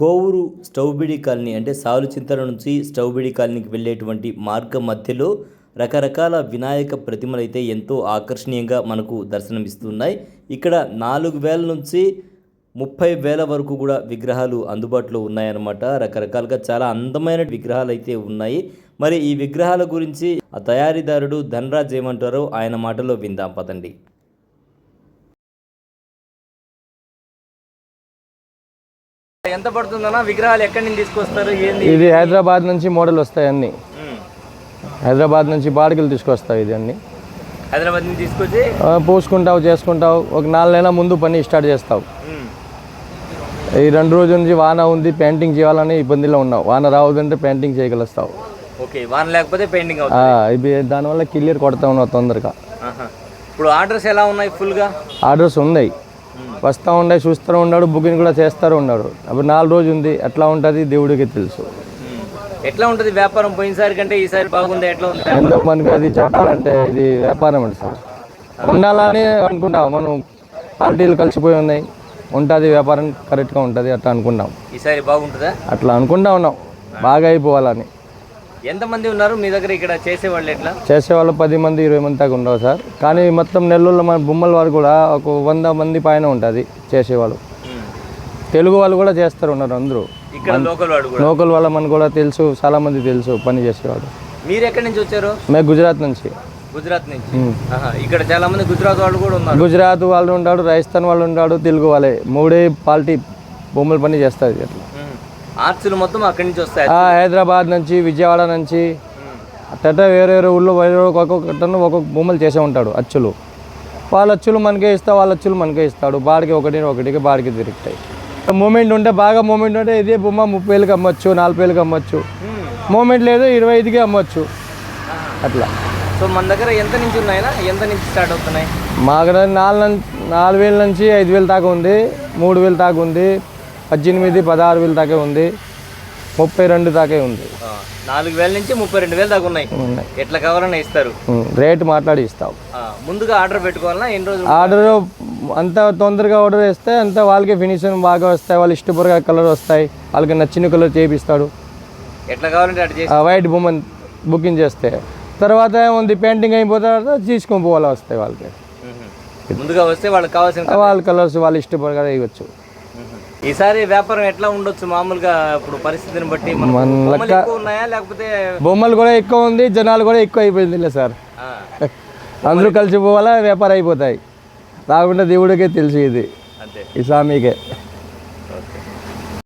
Kovur స్టౌబిడి colony అంటే సాలు చింతల నుంచి స్టౌబిడి కాలనీకి వెళ్ళేటువంటి మార్గం మధ్యలో రకరకాల వినాయక ప్రతిమలు అయితే ఎంతో ఆకర్షణీయంగా మనకు దర్శనమిస్తున్నాయి. ఇక్కడ నాలుగు వేల నుంచి ముప్పై వేల వరకు కూడా విగ్రహాలు అందుబాటులో ఉన్నాయన్నమాట. రకరకాలుగా చాలా అందమైన విగ్రహాలు అయితే ఉన్నాయి. మరి ఈ విగ్రహాల గురించి ఆ తయారీదారుడు ధనరాజ్ ఏమంటారో ఆయన మాటలో విందాం. పదండి. ఎంత పడుతుందన్నా విగ్రహాలు ఎక్కడి నుంచి తీసుకొస్తారు ఏంది? ఇది హైదరాబాద్ నుంచి మోడల్ వస్తాయి అన్ని. హైదరాబాద్ నుంచి బాడికలు తీసుకొస్తాయి ఇది అన్ని. హైదరాబాద్ నుంచి తీసుకొచ్చి? పూసుకుంటావు చేసుకుంటావు ఒక నాలుగు నెలల ముందు పని స్టార్ట్ చేస్తావు. ఈ రెండు రోజుల నుంచి వాన ఉంది పెయింటింగ్ చేయాలని ఇబ్బందిలో ఉన్నావు. వాన రావద్దంటే పెయింటింగ్ చేయగలుస్తావు. ఓకే వాన లేకపోతే పెయింటింగ్ ఇవి దానివల్ల క్లియర్ కొడతా ఉన్నావు తొందరగా. ఇప్పుడు ఆర్డర్స్ ఎలా ఉన్నాయి ఫుల్గా? ఆర్డర్స్ ఉన్నాయి. వస్తూ ఉన్నాయి చూస్తూ ఉన్నాడు బుకింగ్ కూడా చేస్తారు ఉన్నాడు. అప్పుడు నాలుగు రోజు ఉంది. ఎట్లా ఉంటుంది దేవుడికి తెలుసు. ఎట్లా ఉంటుంది వ్యాపారం? పోయినసారి కంటే ఈసారి బాగుంది? ఎట్లా ఉంది? ఎంతో మనకి అది చెప్పాలంటే ఇది వ్యాపారం అండి సార్. ఉండాలని అనుకుంటాం మనం పార్టీలు కలిసిపోయి ఉన్నాయి. ఉంటుంది వ్యాపారం కరెక్ట్గా ఉంటుంది అట్లా అనుకున్నాం. ఈసారి బాగుంటుందా? అట్లా అనుకుంటా ఉన్నాం. బాగా అయిపోవాలని. ఎంతమంది ఉన్నారు? మీ దగ్గర ఇక్కడ చేసేవాళ్ళు ఎట్లా? చేసేవాళ్ళు పది మంది ఇరవై మంది దాకా ఉండవు సార్. కానీ మొత్తం నెల్లూరులో మన బొమ్మల వారు కూడా ఒక వంద మంది పైన ఉంటుంది చేసేవాళ్ళు. తెలుగు వాళ్ళు కూడా చేస్తారు ఉన్నారు అందరూ. ఇక్కడ లోకల్ వాడు కూడా? లోకల్ వాళ్ళ మనకు కూడా తెలుసు చాలా మంది తెలుసు పని చేసేవాళ్ళు. మీరు ఎక్కడి నుంచి వచ్చారు? మేము గుజరాత్ నుంచి. గుజరాత్ నుంచి. ఆహా. ఇక్కడ చాలా మంది గుజరాత్ వాళ్ళు కూడా ఉన్నారు. గుజరాత్ వాళ్ళు ఉంటాడు రాజస్థాన్ వాళ్ళు ఉంటాడు తెలుగు వాళ్ళే. మూడే పార్టీ బొమ్మల పని చేస్తుంది అట్లా ఆర్ట్స్లు మొత్తం అక్కడి నుంచి వస్తాయి. హైదరాబాద్ నుంచి విజయవాడ నుంచి. అట్ట వేరే వేరే ఊళ్ళో వేరే ఒక్కొక్కటను ఒక్కొక్క బొమ్మలు చేసే ఉంటాడు అచ్చులు. వాళ్ళ అచ్చులు మనకే ఇస్తా వాళ్ళ అచ్చులు మనకే ఇస్తాడు. బాడికి ఒకటి ఒకటికి బాడికి తిరుగుతాయి. మూమెంట్ ఉంటే బాగా మూమెంట్ ఉంటే ఇదే బొమ్మ ముప్పై వేలకు అమ్మొచ్చు నలభై వేలకు అమ్మొచ్చు. మూమెంట్ లేదు ఇరవై ఐదుకి అమ్మొచ్చు. అట్లా. సో మన దగ్గర ఎంత నుంచి ఉన్నాయినా ఎంత నుంచి స్టార్ట్ అవుతున్నాయి? మా దగ్గర నాలుగు నాలుగు వేల నుంచి ఐదు వేల దాకా ఉంది మూడు వేల దాకా ఉంది. పద్దెనిమిది పదహారు వేల దాకా ఉంది. ముప్పై రెండు దాకా ఉంది. నాలుగు వేల నుంచి ముప్పై రెండు వేలు దాకా ఉన్నాయి. ఎట్లా కావాలన్నా ఇస్తారు. రేటు మాట్లాడి ఇస్తాం. ముందుగా ఆర్డర్ పెట్టుకోవాలన్నా ఎన్ని రోజులు ఆర్డర్ అంత తొందరగా ఆర్డర్ వేస్తే అంత వాళ్ళకి ఫినిషింగ్ బాగా వస్తాయి. వాళ్ళు ఇష్టపడగా కలర్ వస్తాయి. వాళ్ళకి నచ్చిన కలర్ చేపిస్తాడు. ఎట్లా కావాలంటే అటు చేసి ఆ వైట్ బొమ్మ బుకింగ్ చేస్తే. తర్వాత ఏముంది? పెయింటింగ్ అయిపోతే తీసుకొని పోవాలి వస్తాయి వాళ్ళకి. ముందుగా వస్తే వాళ్ళకి కావాల్సిన వాళ్ళ కలర్స్ వాళ్ళు ఇష్టపడగా వేయవచ్చు ఈసారి వ్యాపారం ఎట్లా ఉండొచ్చు మామూలుగా ఇప్పుడు పరిస్థితిని బట్టి? ఉన్నాయా? లేకపోతే బొమ్మలు కూడా ఎక్కువ ఉంది జనాలు కూడా ఎక్కువ అయిపోయిందిలే సార్. అందరూ కలిసి పోవాలా వ్యాపారం అయిపోతాయి. రాకుండా దేవుడికే తెలిసి ఇది. అంతే. ఈ స్వామికే.